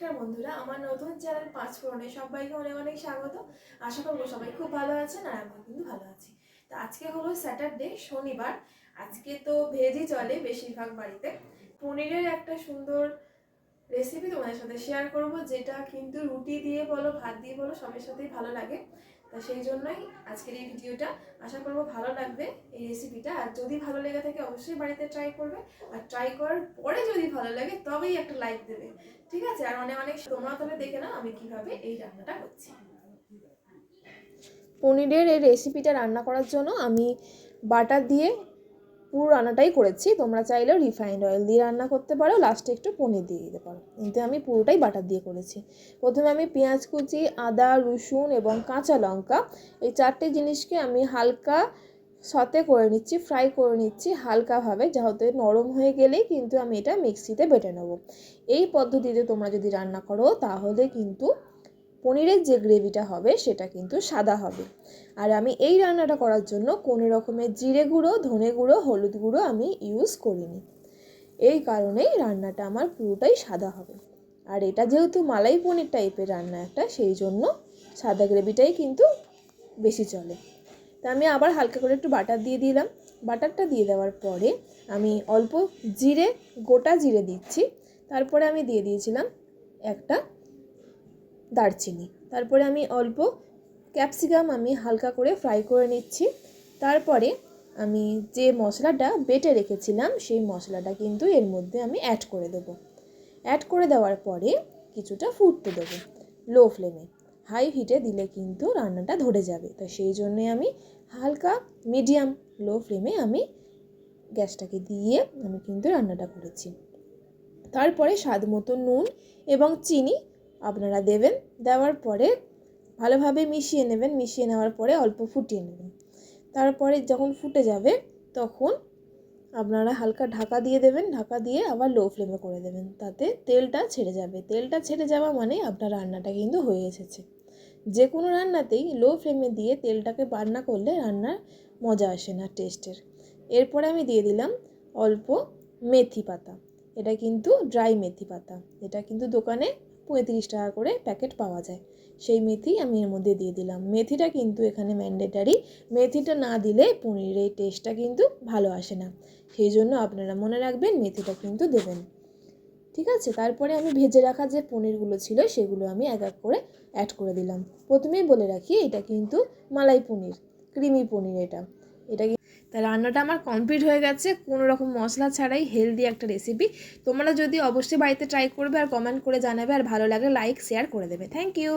নমস্কার বন্ধুরা, আমার নতুন চ্যানেল পাঁচ ফোরনে সবাইকে অনেক অনেক স্বাগত। আশা করব সবাই খুব ভালো আছেন আর আমি কিন্তু ভালো আছি। তো আজকে হলো স্যাটারডে শনিবার। আজকে তো ভেজই চলে বেশিরভাগ বাড়িতে। পনিরের একটা সুন্দর রেসিপি তোমাদের সাথে শেয়ার করব, যেটা কিন্তু রুটি দিয়ে বলো, ভাত দিয়ে বলো, সবের সাথেই ভালো লাগে। তা সেই জন্যই আজকের এই ভিডিওটা। আশা করব ভালো লাগবে এই রেসিপিটা আর যদি ভালো লেগে থাকে, অবশ্যই বাড়িতে ট্রাই করবে। আর ট্রাই করার পরে যদি ভালো লাগে, তবেই একটা লাইক দেবে। ঠিক আছে? আর অনেক অনেক তোমরা তাহলে দেখে নাও আমি কীভাবে এই রান্নাটা করছি। পনিরের এই রেসিপিটা রান্না করার জন্য আমি বাটার দিয়ে পুরো রান্নাটাই করেছি। তোমরা চাইলেও রিফাইন্ড অয়েল দিয়ে রান্না করতে পারো। লাস্টে একটু পনির দিয়ে দিতে পারো। কিন্তু আমি পুরোটাই বাটার দিয়ে করেছি। প্রথমে আমি পেঁয়াজ কুচি, আদা, রসুন এবং কাঁচা লঙ্কা এই চারটে জিনিসকে আমি হালকা সতে করে নিচ্ছি ফ্রাই করে নিচ্ছি হালকাভাবে যাতে নরম হয়ে গেলেই কিন্তু আমি এটা মিক্সিতে বেটে নেব। এই পদ্ধতিতে তোমরা যদি রান্না করো তাহলে কিন্তু পনিরের যে গ্রেভিটা হবে সেটা কিন্তু সাদা হবে। আর আমি এই রান্নাটা করার জন্য কোনো রকমের জিরে গুঁড়ো, ধনে গুঁড়ো, হলুদ গুঁড়ো আমি ইউজ করিনি। এই কারণেই রান্নাটা আমার পুরোটাই সাদা হবে। আর এটা যেহেতু মালাই পনির টাইপের রান্না একটা, সেই জন্য সাদা গ্রেভিটাই কিন্তু বেশি চলে। তা আমি আবার হালকা করে একটু বাটার দিয়ে দিলাম। বাটারটা দিয়ে দেওয়ার পরে আমি অল্প জিরে, গোটা জিরে দিচ্ছি। তারপরে আমি দিয়ে দিয়েছিলাম একটা দারচিনি। তারপরে আমি অল্প ক্যাপসিকাম আমি হালকা করে ফ্রাই করে নিচ্ছি। তারপরে আমি যে মশলাটা বেটে রেখেছিলাম, সেই মশলাটা কিন্তু এর মধ্যে আমি অ্যাড করে দেবো। অ্যাড করে দেওয়ার পরে কিছুটা ফুটতে দেবো লো ফ্লেমে হাই হিটে দিলে কিন্তু রান্নাটা ধরে যাবে। তো সেই জন্যে আমি হালকা মিডিয়াম লো ফ্লেমে আমি গ্যাসটাকে দিয়ে আমি কিন্তু রান্নাটা করেছি। তারপরে স্বাদ মতো নুন এবং চিনি আপনারা দেবেন, দেওয়ার পরে ভালোভাবে মিশিয়ে নেবেন, মিশিয়ে নেওয়ার পরে অল্প ফুটিয়ে নেবেন। তারপরে যখন ফুটে যাবে, তখন আপনারা হালকা ঢাকা দিয়ে দেবেন, ঢাকা দিয়ে আবার লো ফ্লেমে করে দেবেন। তাতে তেলটা ছেড়ে যাবে। তেলটা ছেড়ে যাওয়া মানে আপনার রান্নাটা কিন্তু হয়ে এসেছে। যে কোনো রান্নাতেই লো ফ্লেমে দিয়ে তেলটাকে রান্না করলে রান্নার মজা আসে না টেস্টের এরপরে আমি দিয়ে দিলাম অল্প মেথি পাতা। এটা কিন্তু ড্রাই মেথি পাতা। এটা কিন্তু দোকানে পঁয়ত্রিশ টাকা করে প্যাকেট পাওয়া যায়। সেই মেথি আমি এর মধ্যে দিয়ে দিলাম। মেথিটা কিন্তু এখানে ম্যান্ডেটারি মেথিটা না দিলে পনিরের এই টেস্টটা কিন্তু ভালো আসে না। সেই জন্য আপনারা মনে রাখবেন মেথিটা কিন্তু দেবেন। ঠিক আছে? তারপরে আমি ভেজে রাখা যে পনিরগুলো ছিল সেগুলো আমি এক এক করে অ্যাড করে দিলাম। প্রথমেই বলে রাখি, এটা কিন্তু মালাই পনির, ক্রিমি পনির এটা। এটা তা রান্নাটা আমার কমপ্লিট হয়ে গেছে। কোনো রকম মশলা ছাড়াই হেলদি একটা রেসিপি তোমরা যদি অবশ্যই বাড়িতে ট্রাই করবে আর কমেন্ট করে জানাবে। আর ভালো লাগলে লাইক শেয়ার করে দেবে। Thank you